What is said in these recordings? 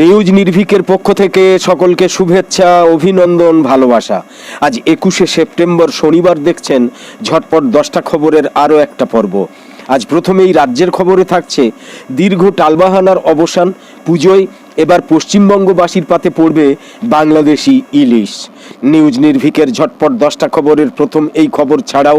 News নির্ভিকের পক্ষ থেকে সকলকে শুভেচ্ছা, অভিনন্দন, ভালোবাসা। আজ একুশে সেপ্টেম্বর শনিবার দেখছেন ঝটপট দশটা খবরের আরও একটা পর্ব। আজ প্রথমেই রাজ্যের খবরে থাকছে, দীর্ঘ টালবাহানার অবসান, পুজোয় এবার পশ্চিমবঙ্গবাসীর পাতে পড়বে বাংলাদেশি ইলিশ। নিউজ নির্ভিকের ঝটপট দশটা খবরের প্রথম এই খবর ছাড়াও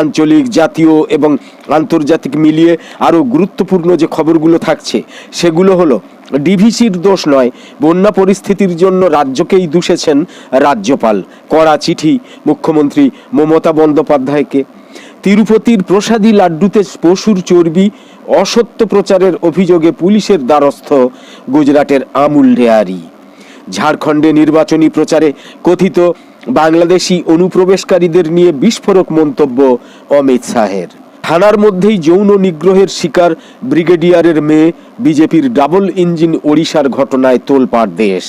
আঞ্চলিক, জাতীয় এবং আন্তর্জাতিক মিলিয়ে আরও গুরুত্বপূর্ণ যে খবরগুলো থাকছে, সেগুলো হলো ডিভিসির দোষ নয়, বন্যা পরিস্থিতির জন্য রাজ্যকেই দূষেছেন রাজ্যপাল। কড়া চিঠি মুখ্যমন্ত্রী মমতা বন্দ্যোপাধ্যায়কে। তিরুপতির প্রসাদী লাড্ডুতে পশুর চর্বি, অসত্য প্রচারের অভিযোগে পুলিশের দ্বারস্থ গুজরাটের আমুল ডেয়ারি। ঝাড়খণ্ডে নির্বাচনী প্রচারে কথিত, বাংলাদেশি অনুপ্রবেশকারীদের নিয়ে বিস্ফোরক মন্তব্য অমিত শাহের। থানার মধ্যেই যৌন নিগ্রহের শিকার ব্রিগেডিয়ারের মেয়ে বিজেপির ডাবল ইঞ্জিন ওড়িশার ঘটনায় তোলপাড় দেশ।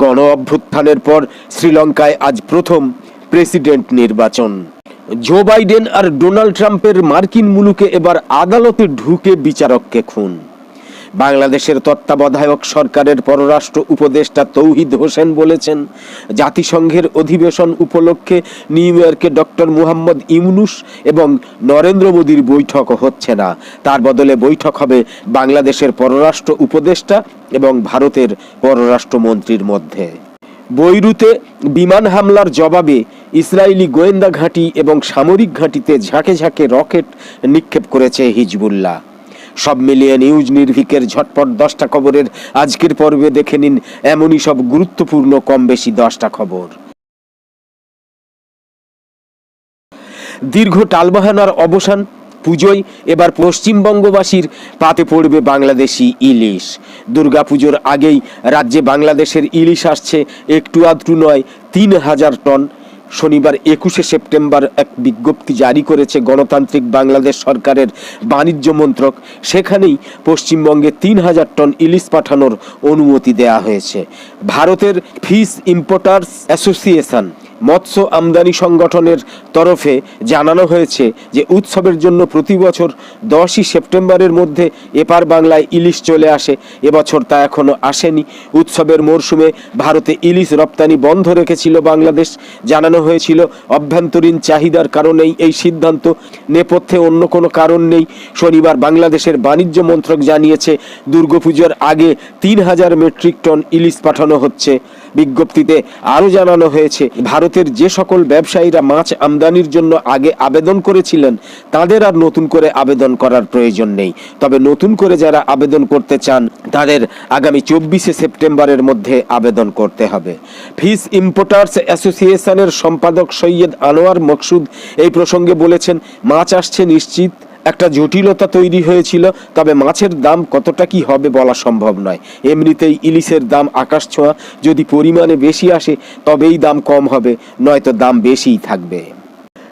গণ অভ্যুত্থানের পর শ্রীলঙ্কায় আজ প্রথম প্রেসিডেন্ট নির্বাচন। জো বাইডেন আর ডোনাল্ড ট্রাম্পের মার্কিন মুলুকে এবার আদালতে ঢুকে বিচারককে খুন। বাংলাদেশের তত্ত্বাবধায়ক সরকারের পররাষ্ট্র উপদেষ্টা তৌহিদ হোসেন বলেছেন, জাতিসংঘের অধিবেশন উপলক্ষে নিউ ইয়র্কে ডক্টর মুহাম্মদ ইউনুস এবং নরেন্দ্র মোদীর বৈঠক হচ্ছে না। তার বদলে বৈঠক হবে বাংলাদেশের পররাষ্ট্র উপদেষ্টা এবং ভারতের পররাষ্ট্রমন্ত্রীর মধ্যে। বৈরুতে বিমান হামলার জবাবে ইসরায়েলি গোয়েন্দা ঘাঁটি এবং সামরিক ঘাঁটিতে ঝাঁকে ঝাঁকে রকেট নিক্ষেপ করেছে হিজবুল্লাহ। সব মিলিয়ে নিউজ নির্ভিকের ঝটপট দশটা খবরের আজকের পর্বে দেখে নিন এমনই সব গুরুত্বপূর্ণ, কম বেশি দশটা খবর। দীর্ঘ টালবাহানার অবসান, পুজোয় এবার পশ্চিমবঙ্গবাসীর পাতে পড়বে বাংলাদেশি ইলিশ। দুর্গাপুজোর আগেই রাজ্যে বাংলাদেশের ইলিশ আসছে একটু আধটু নয়, তিন হাজার টন শনিবার একুশে সেপ্টেম্বর এক বিজ্ঞপ্তি জারি করেছে গণতান্ত্রিক বাংলাদেশ সরকারের বাণিজ্য মন্ত্রক। সেখানেই পশ্চিমবঙ্গে তিন হাজার টন ইলিশ পাঠানোর অনুমতি দেয়া হয়েছে। ভারতের ফিস ইম্পোর্টার্স অ্যাসোসিয়েশন মৎস্য আমদানি সংগঠনের তরফে জানানো হয়েছে যে উৎসবের জন্য প্রতি বছর দশই সেপ্টেম্বরের মধ্যে এপার বাংলায় ইলিশ চলে আসে। এবছর তা এখনও আসেনি। উৎসবের মরশুমে ভারতে ইলিশ রপ্তানি বন্ধ রেখেছিল বাংলাদেশ। জানানো হয়েছিল, অভ্যন্তরীণ চাহিদার কারণেই এই সিদ্ধান্ত। নেপথ্যে অন্য কোনো কারণ নেই। শনিবার বাংলাদেশের বাণিজ্য মন্ত্রক জানিয়েছে, দুর্গাপুজোর আগে তিন হাজার মেট্রিক টন ইলিশ পাঠানো হচ্ছে। বিজ্ঞপ্তিতে আরও জানানো হয়েছে, ভারতের যে সকল ব্যবসায়ীরা মাছ আমদানির জন্য আগে আবেদন করেছিলেন, তাদের আর নতুন করে আবেদন করার প্রয়োজন নেই। তবে নতুন করে যারা আবেদন করতে চান, তাদের আগামী চব্বিশে সেপ্টেম্বরের মধ্যে আবেদন করতে হবে। ফিস ইম্পোর্টার্স অ্যাসোসিয়েশনের সম্পাদক সৈয়দ আনোয়ার মকসুদ এই প্রসঙ্গে বলেছেন, মাছ আসছে নিশ্চিত একটা জটিলতা তৈরি হয়েছিল, তবে মাছের দাম কতটা কি হবে বলা সম্ভব নয়। এমনিতেই ইলিশের দাম আকাশ ছোঁয়া, যদি পরিমাণে বেশি আসে, তবেই দাম কম হবে, নয়তো দাম বেশিই থাকবে।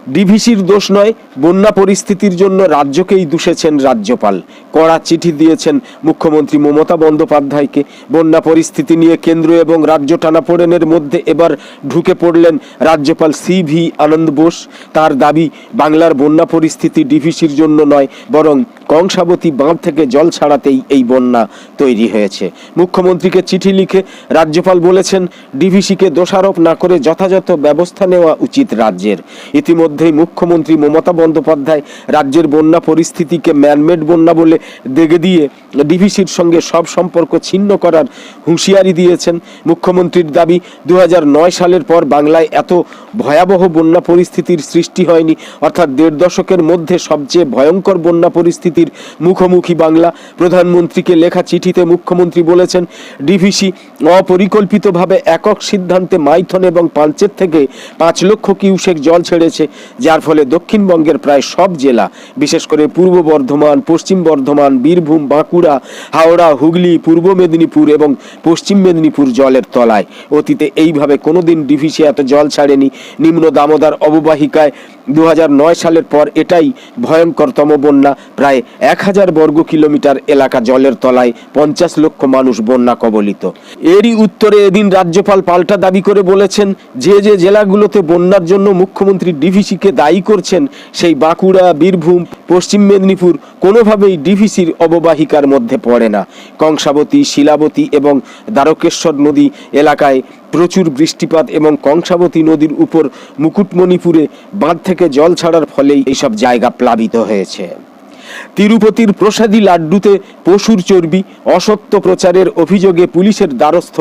ডিভিসির দোষ নয় বন্যা পরিস্থিতির জন্য রাজ্যকেই দূষেছেন রাজ্যপাল। কড়া চিঠি দিয়েছেন মুখ্যমন্ত্রী মমতা বন্দ্যোপাধ্যায়কে। বন্যা পরিস্থিতি নিয়ে কেন্দ্র এবং রাজ্য টানাপোড়েনের মধ্যে এবার ঢুকে পড়লেন রাজ্যপাল সি ভি আনন্দ বোস। তার দাবি, বাংলার বন্যা পরিস্থিতি ডিভিসির জন্য নয়, বরং কংসাবতী বাঁধ থেকে জল ছাড়াতেই এই বন্যা তৈরি হয়েছে। মুখ্যমন্ত্রীকে চিঠি লিখে রাজ্যপাল বলেছেন, ডিভিসিকে দোষারোপ না করে যথাযথ ব্যবস্থা নেওয়া উচিত রাজ্যের। ইতিমধ্যেই মুখ্যমন্ত্রী মমতা বন্দ্যোপাধ্যায় রাজ্যের বন্যা পরিস্থিতিকে ম্যানমেড বন্যা বলে দেগে দিয়ে ডিভিসির সঙ্গে সব সম্পর্ক ছিন্ন করার হুঁশিয়ারি দিয়েছেন মুখ্যমন্ত্রীর দাবি দু হাজার নয় সালের পর বাংলায় এত ভয়াবহ বন্যা পরিস্থিতির সৃষ্টি হয়নি। অর্থাৎ দেড় দশকের মধ্যে সবচেয়ে ভয়ঙ্কর বন্যা পরিস্থিতির মুখোমুখি বাংলা। প্রধানমন্ত্রীকে লেখা চিঠিতে মুখ্যমন্ত্রী বলেছেন, ডিভিসি অপরিকল্পিতভাবে একক সিদ্ধান্তে মাইথন এবং পাঞ্চের থেকে পাঁচ লক্ষ কিউসেক জল ছেড়েছে, যার ফলে দক্ষিণবঙ্গের প্রায় সব জেলা, বিশেষ করে পূর্ব বর্ধমান, পশ্চিম বর্ধমান, বীরভূম, বাঁকুড়া হাওড়া, হুগলি, পূর্ব মেদিনীপুর এবং পশ্চিম মেদিনীপুর জলের তলায়। অতীতে এইভাবে কোনোদিন ডিভিসি এত জল ছাড়েনি। নিম্ন দামোদর অববাহিকায় দু হাজার নয় সালের পর এটাই ভয়ঙ্করতম বন্যা প্রায় এক হাজার বর্গ কিলোমিটার এলাকা জলের তলায় পঞ্চাশ লক্ষ মানুষ বন্যা কবলিত। এরই উত্তরে এদিন রাজ্যপাল পাল্টা দাবি করে বলেছেন, যে যে জেলাগুলোতে বন্যার জন্য মুখ্যমন্ত্রী ডিভিসিকে দায়ী করছেন, সেই বাঁকুড়া, বীরভূম, পশ্চিম মেদিনীপুর কোনোভাবেই ডিভিসির অববাহিকার মধ্যে পড়ে না। কংসাবতী, শিলাবতী এবং দ্বারকেশ্বর নদী এলাকায় প্রচুর বৃষ্টিপাত এবং কংসাবতী নদীর উপর মুকুটমণিপুরে বাঁধ থেকে জল ছাড়ার ফলেই এইসব জায়গা প্লাবিত হয়েছে। তিরুপতির প্রসাদী লাড্ডুতে পশুর চর্বি, অসত্য প্রচারের অভিযোগে পুলিশের দ্বারস্থ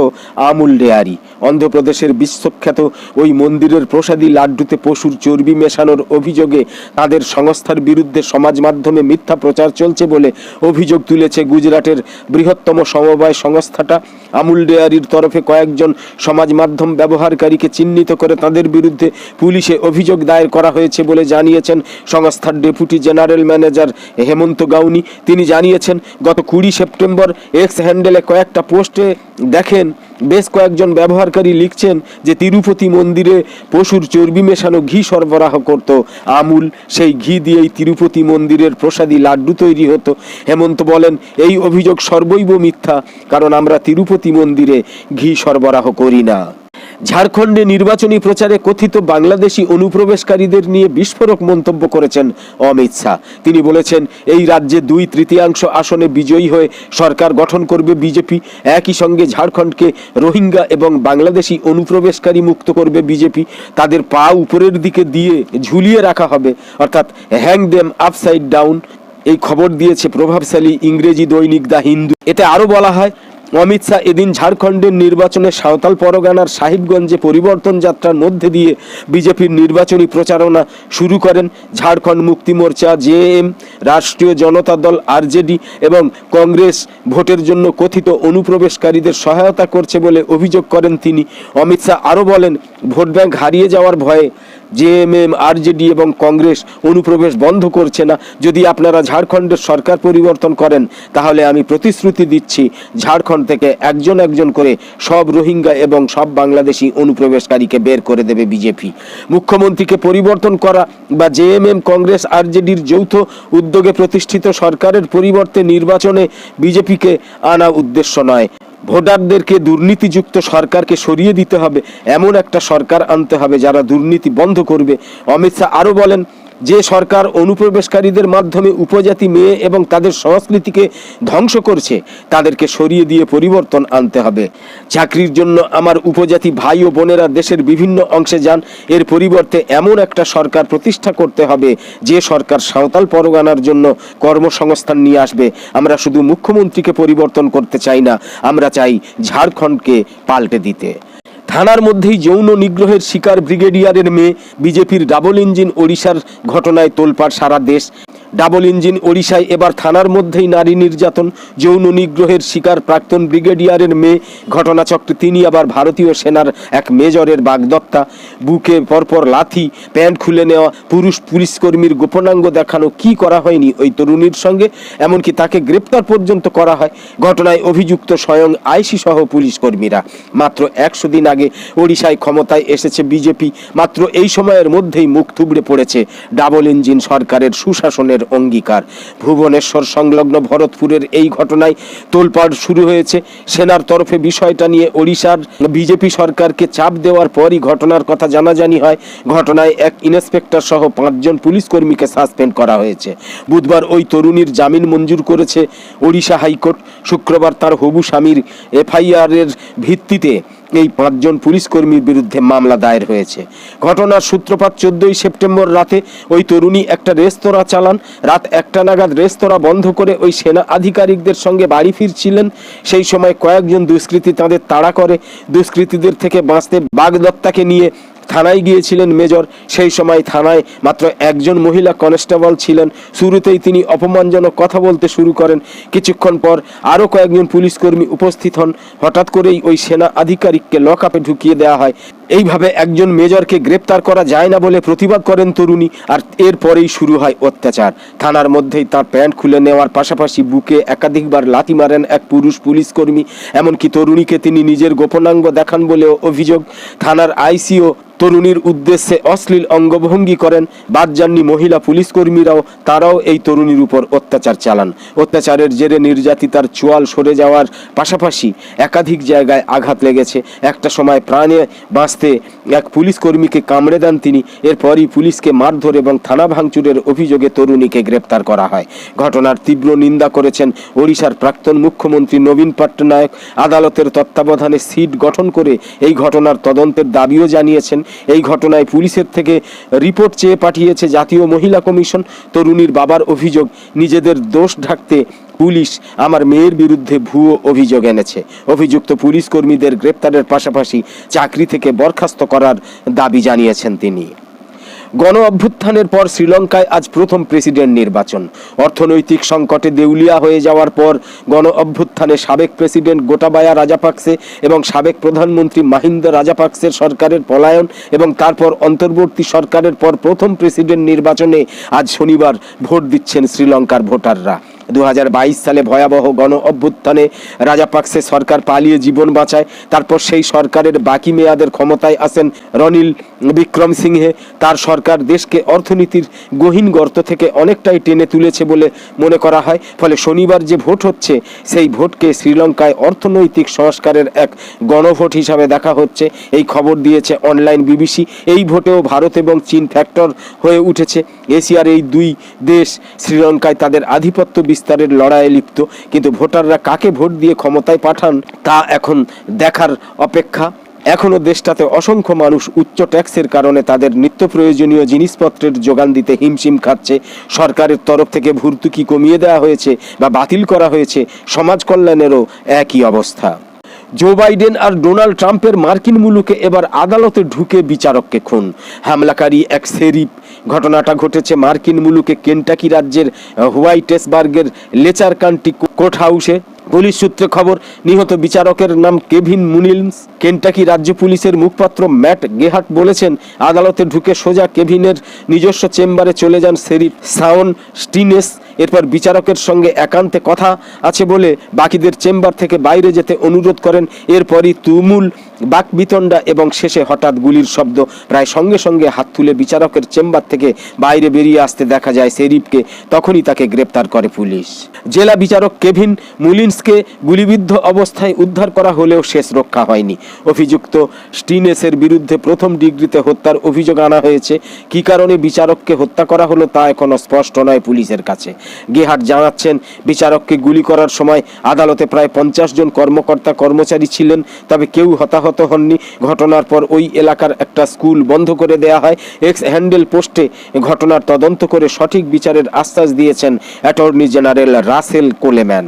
আমুল ডেয়ারি। অন্ধ্রপ্রদেশের বিশ্বখ্যাত ওই মন্দিরের প্রসাদী লাড্ডুতে পশুর চর্বি মেশানোর অভিযোগে তাদের সংস্থার বিরুদ্ধে সমাজ মাধ্যমে মিথ্যা প্রচার চলছে বলে অভিযোগ তুলেছে গুজরাটের বৃহত্তম সমবায় সংস্থাটা। আমুল ডেয়ারির তরফে কয়েকজন সমাজ মাধ্যম ব্যবহারকারীকে চিহ্নিত করে তাদের বিরুদ্ধে পুলিশে অভিযোগ দায়ের করা হয়েছে বলে জানিয়েছেন সংস্থার deputy general manager Hemant Gauni. তিনি জানিয়েছেন, গত কুড়ি সেপ্টেম্বর এক্স হ্যান্ডেলে কয়েকটা পোস্টে দেখেন বেশ কয়েকজন ব্যবহারকারী লিখছেন যে তিরুপতি মন্দিরে পশুর চর্বি মেশানো ঘি সরবরাহ করত। আমুল সেই ঘি দিয়েই তিরুপতি মন্দিরের প্রসাদী লাড্ডু তৈরি হতো। হেমন্ত বলেন, এই অভিযোগ সর্বৈব মিথ্যা, কারণ আমরা তিরুপতি মন্দিরে ঘি সরবরাহ করি না। ঝাড়খণ্ডে নির্বাচনী প্রচারে কথিত বাংলাদেশি অনুপ্রবেশকারীদের নিয়ে বিস্ফোরক মন্তব্য করেছেন অমিত শাহ। তিনি বলেছেন, এই রাজ্যে দুই তৃতীয়াংশ আসনে বিজয়ী হয়ে সরকার গঠন করবে বিজেপি। একই সঙ্গে ঝাড়খণ্ডকে রোহিঙ্গা এবং বাংলাদেশি অনুপ্রবেশকারী মুক্ত করবে বিজেপি। তাদের পা উপরের দিকে দিয়ে ঝুলিয়ে রাখা হবে। অর্থাৎ হ্যাং দেম আপসাইড ডাউন এই খবর দিয়েছে প্রভাবশালী ইংরেজি দৈনিক দ্য হিন্দু। এতে আরও বলা হয় অমিত শাহ এদিন ঝাড়খণ্ডের নির্বাচনে সাঁওতাল পরগনার সাহিবগঞ্জে পরিবর্তন যাত্রার মধ্যে দিয়ে বিজেপির নির্বাচনী প্রচারণা শুরু করেন ঝাড়খণ্ড মুক্তি মোর্চা জেএম রাষ্ট্রীয় জনতা দল আরজেডি এবং কংগ্রেস। ভোটের জন্য কথিত অনুপ্রবেশকারীদের সহায়তা করছে বলে অভিযোগ করেন তিনি। অমিত শাহ আরও বলেন, ভোট ব্যাংক হারিয়ে যাওয়ার ভয়ে জেএমএম আরজেডি এবং কংগ্রেস অনুপ্রবেশ বন্ধ করছে না। যদি আপনারা ঝাড়খণ্ডের সরকার পরিবর্তন করেন, তাহলে আমি প্রতিশ্রুতি দিচ্ছি ঝাড়খণ্ড থেকে একজন একজন করে সব রোহিঙ্গা এবং সব বাংলাদেশি অনুপ্রবেশকারীকে বের করে দেবে বিজেপি। মুখ্যমন্ত্রীকে পরিবর্তন করা বা জেএমএম কংগ্রেস আরজেডির যৌথ উদ্যোগে প্রতিষ্ঠিত সরকারের পরিবর্তে নির্বাচনে বিজেপিকে আনা উদ্দেশ্য নয়। ভোটারদেরকে দুর্নীতিযুক্ত সরকারকে সরিয়ে দিতে হবে, এমন একটা সরকার আনতে হবে যারা দুর্নীতি বন্ধ করবে। অমিত শাহ আরও বলেন যে সরকার অনুপ্রবেশকারীদের মাধ্যমে উপজাতি মেয়ে এবং তাদের সংস্কৃতিকে ধ্বংস করছে, তাদেরকে সরিয়ে দিয়ে পরিবর্তন আনতে হবে। চাকরির জন্য আমার উপজাতি ভাই ও বোনেরা দেশের বিভিন্ন অংশে যান, এর পরিবর্তে এমন একটা সরকার প্রতিষ্ঠা করতে হবে, যে সরকার সাঁওতাল পরগনার জন্য কর্মসংস্থান নিয়ে আসবে। আমরা শুধু মুখ্যমন্ত্রীকে পরিবর্তন করতে চাই না, আমরা চাই ঝাড়খণ্ডকে পাল্টে দিতে। থানার মধ্যেই যৌন নিগ্রহের শিকার ব্রিগেডিয়ারের মেয়ে, বিজেপির ডাবল ইঞ্জিন ওড়িশার ঘটনায় তোলপাড় সারা দেশ। ডাবল ইঞ্জিন ওড়িশায় এবার থানার মধ্যেই নারী নির্যাতন, যৌন নিগ্রহের শিকার প্রাক্তন ব্রিগেডিয়ারের মেয়ে। ঘটনাচক্রে তিনি আবার ভারতীয় সেনার এক মেজরের বাগদত্তা। বুকে পরপর লাথি, প্যান্ট খুলে নেওয়া, পুরুষ পুলিশকর্মীর গোপনাঙ্গ দেখানো কি করা হয়নি ওই তরুণীর সঙ্গে? এমনকি তাকে গ্রেপ্তার পর্যন্ত করা হয়। ঘটনায় অভিযুক্ত স্বয়ং আইসি সহ পুলিশ কর্মীরা মাত্র একশো দিন আগে ওড়িশায় ক্ষমতায় এসেছে বিজেপি। মাত্র এই সময়ের মধ্যেই মুখ থুবড়ে পড়েছে। ডাবল ইঞ্জিন সরকারের সুশাসনের অঙ্গীকার। ভুবনেশ্বর সংলগ্ন ভরতপুরের এই ঘটনায় তোলপাড় শুরু হয়েছে। সেনার তরফে বিষয়টা নিয়ে ওড়িশার বিজেপি সরকারকে চাপ দেওয়ার পরই ঘটনার কথা জানাজানি হয়। ঘটনায় এক ইন্সপেক্টর সহ পাঁচজন পুলিশ কর্মীকে সাসপেন্ড করা হয়েছে। বুধবার ওই তরুণীর জামিন মঞ্জুর করেছে ওড়িশা হাইকোর্ট। শুক্রবার তার হবু স্বামীর এফআইআর এর ভিত্তিতে এই পাঁচজন পুলিশ কর্মীর বিরুদ্ধে মামলা দায়ের হয়েছে। ঘটনার সূত্রপাত চোদ্দই সেপ্টেম্বর রাতে ওই তরুণী একটা রেস্তোরাঁ চালান। রাত একটা নাগাদ রেস্তোরাঁ বন্ধ করে ওই সেনা আধিকারিকদের সঙ্গে বাড়ি ফিরছিলেন। সেই সময় কয়েকজন দুষ্কৃতী তাঁদের তাড়া করে। দুষ্কৃতীদের থেকে বাঁচতে বাগদত্তাকে নিয়ে থানায় গিয়েছিলেন মেজর। সেই সময় থানায় মাত্র একজন মহিলা কনস্টেবল ছিলেন। শুরুতেই তিনি অপমানজনক কথা বলতে শুরু করেন। কিছুক্ষণ পর আরও কয়েকজন পুলিশ কর্মী উপস্থিত হন। হঠাৎ করেই ওই সেনা আধিকারিককে লক আপে ঢুকিয়ে দেওয়া হয়। এইভাবে একজন মেজরকে গ্রেপ্তার করা যায় না বলে প্রতিবাদ করেন তরুণী, আর এরপরেই শুরু হয় অত্যাচার। থানার মধ্যেই তার প্যান্ট খুলে নেওয়ার পাশাপাশি বুকে একাধিকবার লাথি মারেন এক পুরুষ পুলিশ কর্মী, এমনকি তরুণীকে তিনি নিজের গোপনাঙ্গ দেখান বলেও অভিযোগ। থানার আইসিও তরুণীর উদ্দেশ্যে অশ্লীল অঙ্গভঙ্গি করেন। বাদ যাননি মহিলা পুলিশ কর্মীরাও, তারাও এই তরুণীর উপর অত্যাচার চালান। অত্যাচারের জেরে নির্যাতিতার চোয়াল সরে যাওয়ার পাশাপাশি একাধিক জায়গায় আঘাত লেগেছে। একটা সময় প্রাণে বাঁচতে রাস্তে এক পুলিশ কর্মীকে কামড়ে দেন তিনি। এরপরই পুলিশকে মারধর এবং থানা ভাঙচুরের অভিযোগে তরুণীকে গ্রেপ্তার করা হয়। ঘটনার তীব্র নিন্দা করেছেন ওড়িশার প্রাক্তন মুখ্যমন্ত্রী নবীন পট্টনায়ক। আদালতের তত্ত্বাবধানে সিট গঠন করে এই ঘটনার তদন্তের দাবিও জানিয়েছেন। এই ঘটনায় পুলিশের থেকে রিপোর্ট চেয়ে পাঠিয়েছে জাতীয় মহিলা কমিশন। তরুণীর বাবার অভিযোগ, নিজেদের দোষ ঢাকতে পুলিশ আমার মেয়ের বিরুদ্ধে ভুয়ো অভিযোগ এনেছে। অভিযুক্ত পুলিশ কর্মীদের গ্রেপ্তারের পাশাপাশি চাকরি থেকে বরখাস্ত করার দাবি জানিয়েছেন তিনি। গণ অভ্যুত্থানের পর শ্রীলঙ্কায় আজ প্রথম প্রেসিডেন্ট নির্বাচন। অর্থনৈতিক সংকটে দেউলিয়া হয়ে যাওয়ার পর গণ অভ্যুত্থানে সাবেক প্রেসিডেন্ট গোটাবায়া রাজাপাকসে এবং সাবেক প্রধানমন্ত্রী মাহিন্দ রাজাপাকসের সরকারের পলায়ন এবং তারপর অন্তর্বর্তী সরকারের পর প্রথম প্রেসিডেন্ট নির্বাচনে আজ শনিবার ভোট দিচ্ছেন শ্রীলঙ্কার ভোটাররা। দু হাজার বাইশ সালে ভয়াবহ গণ অভ্যুত্থানে রাজাপাকসে সরকার পালিয়ে জীবন বাঁচায়। তারপর সেই সরকারের বাকি মেয়াদের ক্ষমতায় আসেন রনিল বিক্রম সিংহে তার সরকার দেশকে অর্থনীতির গহীন গর্ত থেকে অনেকটাই টেনে তুলেছে বলে মনে করা হয়। ফলে শনিবার যে ভোট হচ্ছে, সেই ভোটকে শ্রীলঙ্কায় অর্থনৈতিক সংস্কারের এক গণভোট হিসাবে দেখা হচ্ছে। এই খবর দিয়েছে অনলাইন বিবিসি। এই ভোটেও ভারত এবং চীন ফ্যাক্টর হয়ে উঠেছে। এশিয়ার এই দুই দেশ শ্রীলঙ্কায় তাদের আধিপত্য বিস্তারের লড়াইয়ে লিপ্ত, কিন্তু ভোটাররা কাকে ভোট দিয়ে ক্ষমতায় পাঠান তা এখন দেখার অপেক্ষা। এখনও দেশটাতে অসংখ্য মানুষ উচ্চ ট্যাক্সের কারণে তাদের নিত্য প্রয়োজনীয় জিনিসপত্রের যোগান দিতে হিমশিম খাচ্ছে। সরকারের তরফ থেকে ভর্তুকি কমিয়ে দেওয়া হয়েছে বা বাতিল করা হয়েছে। সমাজ কল্যাণেরও একই অবস্থা। জো বাইডেন আর ডোনাল্ড ট্রাম্পের মার্কিন মুলুকে এবার আদালতে ঢুকে বিচারককে খুন। হামলাকারী এক সেরিপ ঘটনাটা ঘটেছে মার্কিন মুলুকে কেন্টাকি রাজ্যের হোয়াইটেসবার্গের লেচার কান্টি কোর্ট হাউসে পুলিশ সূত্রে খবর, নিহত বিচারকের নাম কেভিন মুনিলস। কেন্টাকি রাজ্য পুলিশের মুখপাত্র ম্যাট গেহাট বলেছেন, আদালতে ঢুকে সোজা কেভিনের নিজস্ব চেম্বারে চলে যান সেরিফ সাউন স্টিনেস। এরপর বিচারকের সঙ্গে একান্তে কথা আছে বলে বাকিদের চেম্বার থেকে বাইরে যেতে অনুরোধ করেন। এরপরই তুমুল বাকবিতণ্ডা এবং শেষে হঠাৎ গুলির শব্দ। প্রায় সঙ্গে সঙ্গে হাত তুলে বিচারকের চেম্বার থেকে বাইরে বেরিয়ে আসতে দেখা যায় সেরিফকে। তখনই তাকে গ্রেপ্তার করে পুলিশ। জেলা বিচারক কেভিন মুলিন্সকে গুলিবিদ্ধ অবস্থায় উদ্ধার করা হলেও শেষ রক্ষা হয়নি। অভিযুক্ত স্টিনেসের বিরুদ্ধে প্রথম ডিগ্রিতে হত্যার অভিযোগ আনা হয়েছে। কী কারণে বিচারককে হত্যা করা হলো তা এখনও স্পষ্ট নয় পুলিশের কাছে। গেহাট জানাচ্ছেন, বিচারককে গুলি করার সময় আদালতে প্রায় পঞ্চাশ জন কর্মকর্তা কর্মচারী ছিলেন, তবে কেউ হতাহত হননি। ঘটনার পর ওই এলাকার একটা স্কুল বন্ধ করে দেয়া হয়। এক্স হ্যান্ডেল পোস্টে ঘটনার তদন্ত করে সঠিক বিচারের আশ্বাস দিয়েছেন অ্যাটর্নি জেনারেল রাসেল কোলেম্যান।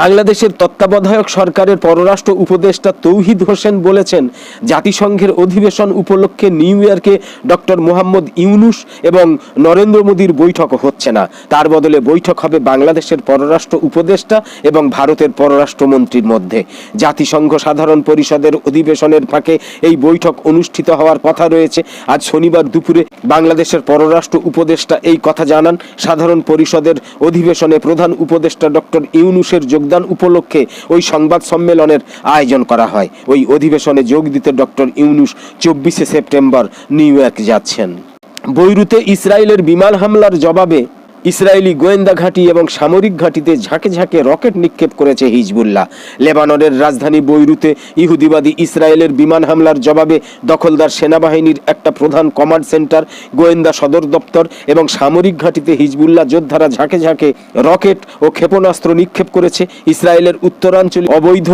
বাংলাদেশের তত্ত্বাবধায়ক সরকারের পররাষ্ট্র উপদেষ্টা তৌহিদ হোসেন বলেছেন, জাতিসংঘের অধিবেশন উপলক্ষে নিউ ইয়র্কে ডক্টর মোহাম্মদ ইউনুস এবং নরেন্দ্র মোদীর বৈঠক হচ্ছে না। তার বদলে বৈঠক হবে বাংলাদেশের পররাষ্ট্র উপদেষ্টা এবং ভারতের পররাষ্ট্রমন্ত্রীর মধ্যে। জাতিসংঘ সাধারণ পরিষদের অধিবেশনের ফাঁকে এই বৈঠক অনুষ্ঠিত হওয়ার কথা রয়েছে। আজ শনিবার দুপুরে বাংলাদেশের পররাষ্ট্র উপদেষ্টা এই কথা জানান সাধারণ পরিষদের অধিবেশনে প্রধান উপদেষ্টা ডক্টর ইউনুসের যোগদান উপলক্ষে ওই সংবাদ সম্মেলনের আয়োজন করা হয়। ওই অধিবেশনে যোগ দিতে ডক্টর ইউনুস চব্বিশে সেপ্টেম্বর নিউ ইয়র্ক যাচ্ছেন। বৈরুতে ইসরায়েলের বিমান হামলার জবাবে ইসরায়েলি গোয়েন্দা ঘাঁটি এবং সামরিক ঘাঁটিতে ঝাঁকে ঝাঁকে রকেট নিক্ষেপ করেছে হিজবুল্লাহ। লেবাননের রাজধানী বৈরুতে ইহুদিবাদী ইসরায়েলের বিমান হামলার জবাবে দখলদার সেনাবাহিনীর একটা প্রধান কমান্ড সেন্টার, গোয়েন্দা সদর দপ্তর এবং সামরিক ঘাঁটিতে হিজবুল্লাহ যোদ্ধারা ঝাঁকে ঝাঁকে রকেট ও ক্ষেপণাস্ত্র নিক্ষেপ করেছে ইসরায়েলের উত্তরাঞ্চলে অবৈধ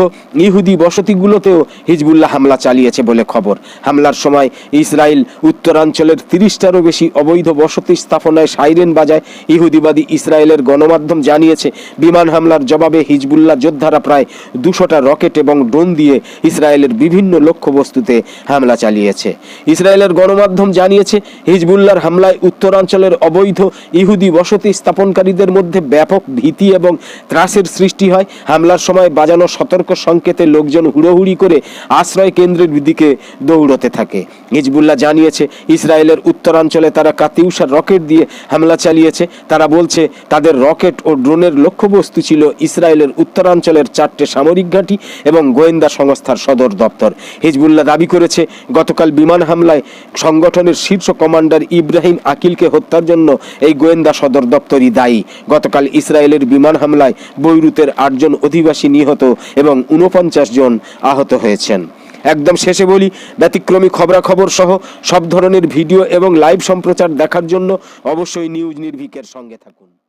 ইহুদি বসতিগুলোতেও হিজবুল্লাহ হামলা চালিয়েছে বলে খবর। হামলার সময় ইসরায়েল উত্তরাঞ্চলের তিরিশটারও বেশি অবৈধ বসতি স্থাপনায় সাইরেন বাজায় ইহুদিবাদী ইসরায়েলের গণমাধ্যম জানিয়েছে, বিমান হামলার জবাবে হিজবুল্লাহ যোদ্ধারা প্রায় দুশোটা রকেট এবং ড্রোন দিয়ে ইসরায়েলের বিভিন্ন লক্ষ্যবস্তুতে হামলা চালিয়েছে। ইসরায়েলের গণমাধ্যম জানিয়েছে, হিজবুল্লাহর হামলায় উত্তরাঞ্চলের অবৈধ ইহুদি বসতি স্থাপনকারীদের মধ্যে ব্যাপক ভীতি এবং ত্রাসের সৃষ্টি হয়। হামলার সময় বাজানো সতর্ক সংকেতে লোকজন হুড়োহুড়ি করে আশ্রয় কেন্দ্রের দিকে দৌড়তে থাকে। হিজবুল্লাহ জানিয়েছে, ইসরায়েলের উত্তরাঞ্চলে তারা কাতিউষার রকেট দিয়ে হামলা চালিয়েছে। তারা বলছে, তাদের রকেট ও ড্রোনের লক্ষ্যবস্তু ছিল ইসরায়েলের উত্তরাঞ্চলের চারটে সামরিক ঘাঁটি এবং গোয়েন্দা সংস্থার সদর দপ্তর। হিজবুল্লাহ দাবি করেছে, গতকাল বিমান হামলায় সংগঠনের শীর্ষ কমান্ডার ইব্রাহিম আকিলকে হত্যার জন্য এই গোয়েন্দা সদর দপ্তরই দায়ী। গতকাল ইসরায়েলের বিমান হামলায় বৈরুতের আটজন অধিবাসী নিহত এবং উনপঞ্চাশ জন আহত হয়েছেন। একদম শেষে বলি, ব্যতিক্রমী খবরাখবর সহ সব ধরনের ভিডিও এবং লাইভ সম্প্রচার দেখার জন্য অবশ্যই নিউজ নির্ভিকের সঙ্গে থাকুন।